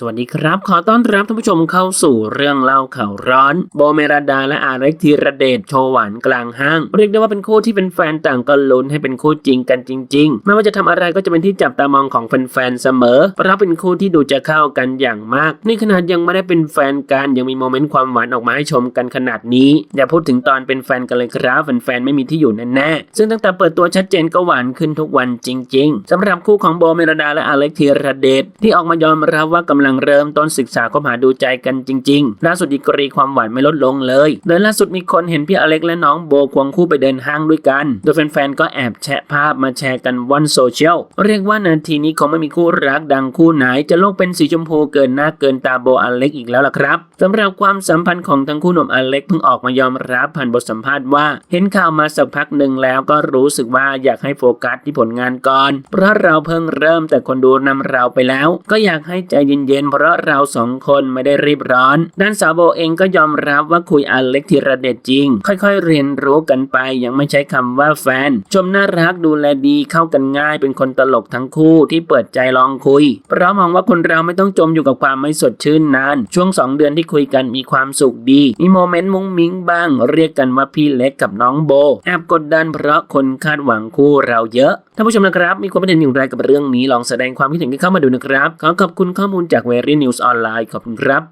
สวัสดีครับ ขอต้อนรับท่านผู้ชมเข้าสู่เรื่องเล่าข่าวร้อน โบเมราดาและอาเร็กธีระเดชโชว์หวานกลางห้าง เรียกได้ว่าเป็นคู่ที่เป็นแฟนต่างก็ลุ้นให้เป็นคู่จริงกันจริง ๆ ไม่ว่าจะทำอะไรก็จะเป็นที่จับตามองของแฟนๆเสมอ เพราะเป็นคู่ที่ดูจะเข้ากันอย่างมาก นี่ขนาดยังไม่ได้เป็นแฟนกันยังมีโมเมนต์ความหวานออกมาให้ชมกันขนาดนี้อย่าพูดถึงตอนเป็นแฟนกันเลยครับแฟนๆไม่มีที่อยู่แน่ๆซึ่งตั้งแต่เปิดตัวชัดเจนก็หวานขึ้นทุกวันจริง ๆสำหรับคู่ของโบเมราดาและอาเล็กธีระเดชที่ออกมายอมรับว่ากำลังเริ่มต้นศึกษาคบหาดูใจกันจริงๆ ล่าสุดดีกรีความหวานไม่ลดลงเลยโดยล่าสุดมีคนเห็นพี่อเล็กและน้องโบควงคู่ไปเดินห้างด้วยกัน โดยแฟนๆก็แอบแชะภาพมาแชร์กันวันโซเชียลเรียกว่านาทีนี้คงไม่มีคู่รักดังคู่ไหน จะโลกเป็นสีชมพูเกินหน้าเกินตาโบอเล็กอีกแล้วล่ะครับสำหรับความสัมพันธ์ของทั้งคู่หนุ่มอเล็กเพิ่งออกมายอมรับผ่านบทสัมภาษณ์ว่า เห็นข่าวมาสักพักหนึ่งแล้วก็รู้สึกว่าอยากให้โฟกัสที่ผลงานก่อน เพราะเราเพิ่งเริ่มแต่คนดูนำเราไปแล้ว ก็อยากให้ใจเย็นๆเพราะเราสองคนไม่ได้รีบร้อน ด้านสาวโบเองก็ยอมรับว่าคุยอเล็กธีระเดชจริง ค่อยๆ เรียนรู้กันไปยังไม่ใช้คำว่าแฟน ชมน่ารักดูแลดีเข้ากันง่ายเป็นคนตลกทั้งคู่ที่เปิดใจลองคุย เพราะมองว่าคนเราไม่ต้องจมอยู่กับความไม่สดชื่นนาน ช่วงสองเดือนที่คุยกันมีความสุขดี มีโมเมนต์มุ้งมิ้งบ้าง เรียกกันว่าพี่เล็กกับน้องโบแอบกดดันเพราะคนคาดหวังคู่เราเยอะ ท่านผู้ชมนะครับ มีความคิดเห็นอย่างไรกับเรื่องนี้ลองแสดงความคิดเห็นกันเข้ามาดูนะครับ ขอขอบคุณข้อมูลจากเวรี่นิวส์ออนไลน์ขอบคุณครับ